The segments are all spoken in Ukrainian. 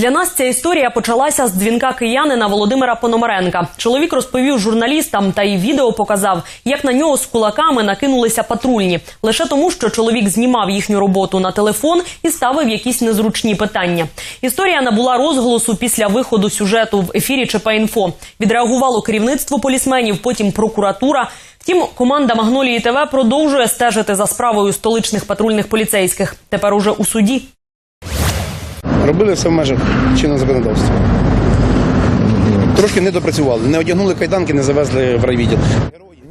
Для нас ця історія почалася з дзвінка киянина Володимира Пономаренка. Чоловік розповів журналістам та й відео показав, як на нього з кулаками накинулися патрульні, лише тому, що чоловік знімав їхню роботу на телефон і ставив якісь незручні питання. Історія набула розголосу після виходу сюжету в ефірі ЧП-Інфо. Відреагувало керівництво полісменів, потім прокуратура. Втім, команда Магнолії ТВ продовжує стежити за справою столичних патрульних поліцейських. Тепер уже у суді. Робили все в межах чинного законодавства. Трошки не допрацювали, не одягнули кайданки, не завезли в райвідділ.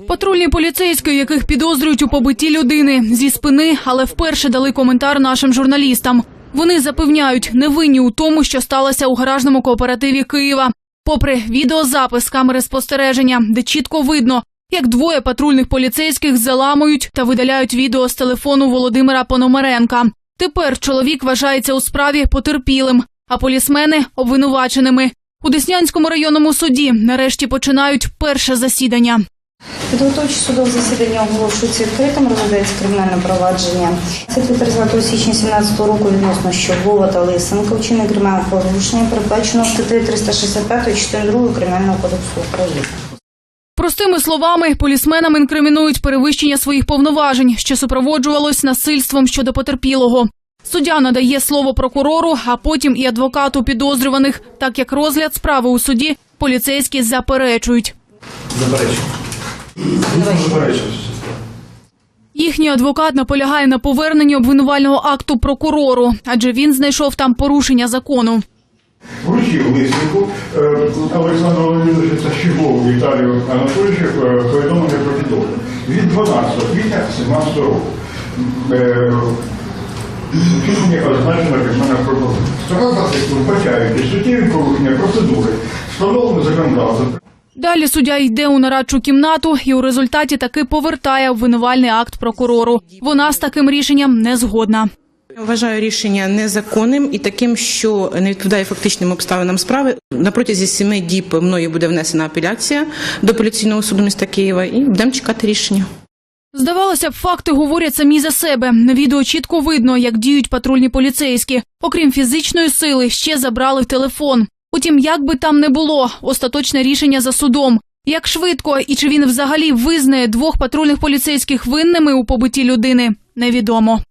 Патрульні поліцейські, яких підозрюють у побитті людини зі спини, але вперше дали коментар нашим журналістам. Вони запевняють, не винні у тому, що сталося у гаражному кооперативі Києва. Попри відеозапис камери спостереження, де чітко видно, як двоє патрульних поліцейських заламують та видаляють відео з телефону Володимира Пономаренка. Тепер чоловік вважається у справі потерпілим, а полісмени обвинуваченими. У Деснянському районному суді нарешті починають перше засідання. Підготовче судове засідання оголошується відкритим, розглядається кримінальне провадження. Це від 30 січня 2017 року відносно Щоглова та Лисенка вчинення кримінального порушення, передбачено статтею 365 частини 2 Кримінального кодексу України. Простими словами, полісменам інкримінують перевищення своїх повноважень, що супроводжувалось насильством щодо потерпілого. Суддя надає слово прокурору, а потім і адвокату підозрюваних, так як розгляд справи у суді поліцейські заперечують. Їхній адвокат наполягає на поверненні обвинувального акту прокурору, адже він знайшов там порушення закону. Вручив лиснику е, Олександру Володимировичу та Щеглову Віталію Анатолійовичу е, повідомлення про підозру. Від 12 квітня 2017 року. Вчинення означено кримінального прокурора. Сторона захисту вбачають суттєві порушення процедури, встановлено законодавством. Далі суддя йде у нарадчу кімнату і у результаті таки повертає обвинувальний акт прокурору. Вона з таким рішенням не згодна. Вважаю рішення незаконним і таким, що не відповідає фактичним обставинам справи. На протязі семи діб мною буде внесена апеляція до апеляційного суду міста Києва і будемо чекати рішення. Здавалося б, факти говорять самі за себе. На відео чітко видно, як діють патрульні поліцейські. Окрім фізичної сили, ще забрали телефон. Утім, як би там не було, остаточне рішення за судом. Як швидко і чи він взагалі визнає двох патрульних поліцейських винними у побитті людини, невідомо.